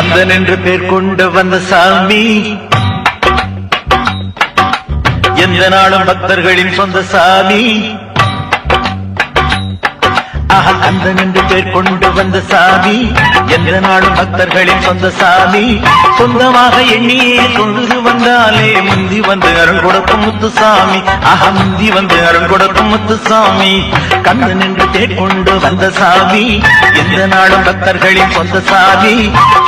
கந்தன் என்று பேர் கொண்டு வந்த சாமி. எந்த நாளும் பக்தர்களின் சொந்த சாமி. ஆஹா அந்த நின்று பேர் கொண்டு வந்த சாமி எந்த நாளும் பக்தர்களின் சொந்த சாமி. சொந்தமாக எண்ணியே தொழுது வந்தாலே முந்தி வந்து அருள் கொடுக்கும் முத்துசாமி ஆஹா முந்தி வந்து அருள் கொடுக்கும் முத்துசாமி கந்தன் நின்று பேர் கொண்டு வந்த சாமி எந்த நாளும் பக்தர்களின் சொந்த சாமி.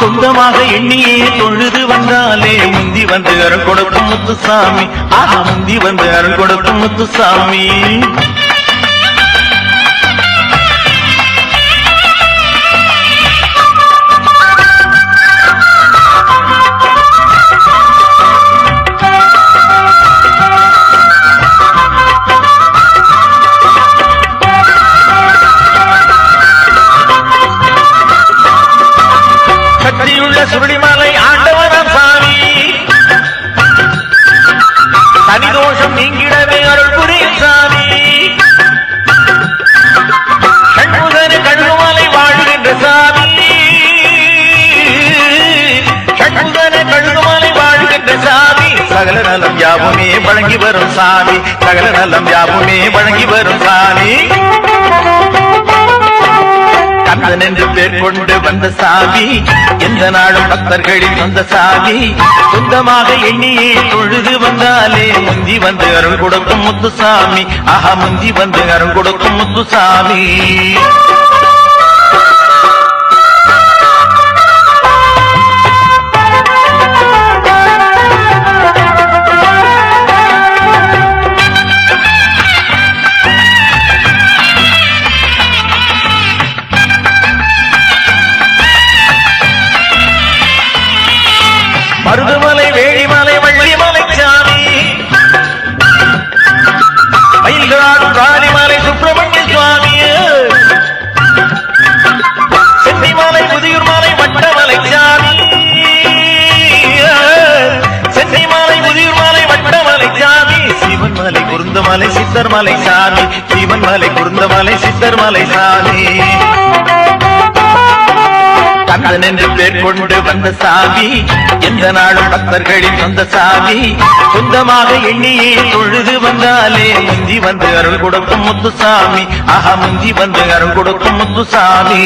சொந்தமாக எண்ணியே தொழுது வந்தாலே முந்தி வந்து அருள் கொடுக்கும் முத்துசாமி ஆஹா முந்தி வந்து அருள் கொடுக்கும் முத்துசாமி சக்தியுள்ள சுருளிமலை ஆண்டவனம் சாமி. தனிதோஷம் நீங்கிடவே அருள் புரியும் சாமி. ஷண்முகன கழுகுமலை வாழ்கின்ற சாமி. ஷண்முகன கழுகுமலை வாழ்கின்ற சாமி. சகல நலம் யாவுமே வழங்கி வரும் சாமி. சகல நலம் யாவுமே வழங்கி வரும் சாமி. கந்தன் என்று பேர் கொண்டு வந்த சாமி. எந்த நாளும் பக்தர்களின் வந்த சாமி. சொந்தமாக எண்ணியே தொழுது வந்தாலே முந்தி வந்து அருள் கொடுக்கும் முத்துசாமி. ஆஹா முந்தி வந்து அருள் கொடுக்கும் முத்துசாமி. மருதுமலை வேடிமலை வள்ளிமலை சாமி. மயில்களாடும் காலிமலை சுப்பிரமணிய சுவாமி. சென்னிமலை முதியூர் மலை வட்டமலை சாமி. சென்னிமலை முதியூர் மலை வட்டமலை சாமி. சிவன் மலை குருந்தமலை சித்தர் மலை சாமி. சிவன் மலை குருந்தமலை சித்தர் மலை சாமி. கந்தன் என்று பேர் கொண்டு வந்த சாமி எந்த நாளும் பக்தர்களின் சொந்த சாமி. சொந்தமாக எண்ணியே தொழுது வந்தாலே முந்தி வந்து அருள் கொடுக்கும் முத்துசாமி. ஆஹா முந்தி வந்து அருள் கொடுக்கும் முத்துசாமி.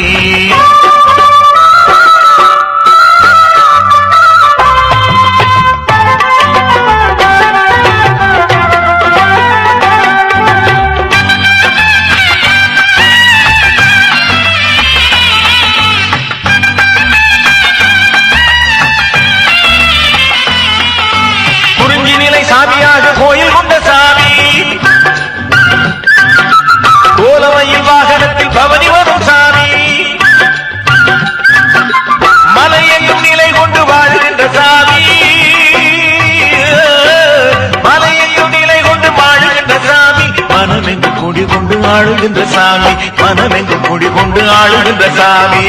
ஆளுகின்ற சாமி மனமெங்கும் குடி கொண்டு ஆளுகின்ற சாமி.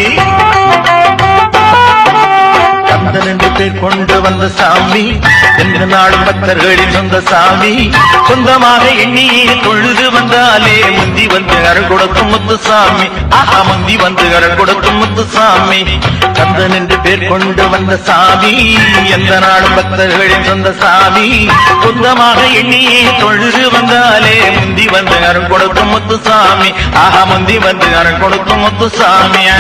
கந்தன் என்று பேர் கொண்டு வந்த சாமி எந்த நாளும் பக்தர்களின் சொந்த சாமி. சொந்தமாக எண்ணி தொழுது வந்தாலே முந்தி வந்து அருள் கொடுக்கும் முத்துசாமி ஆஹா முந்தி வந்து அருள் கொடுக்கும் முத்துசாமி கந்தன் என்று பேர் கொண்டு வந்த சாமி எந்த நாளும் பக்தர்களின் சொந்த சாமி. சொந்தமாக எண்ணியே தொழுது வந்தாலே முந்தி வந்து அருள் கொடுக்கும் முத்துசாமி ஆஹா முந்தி வந்து அருள் கொடுக்கும் முத்துசாமியா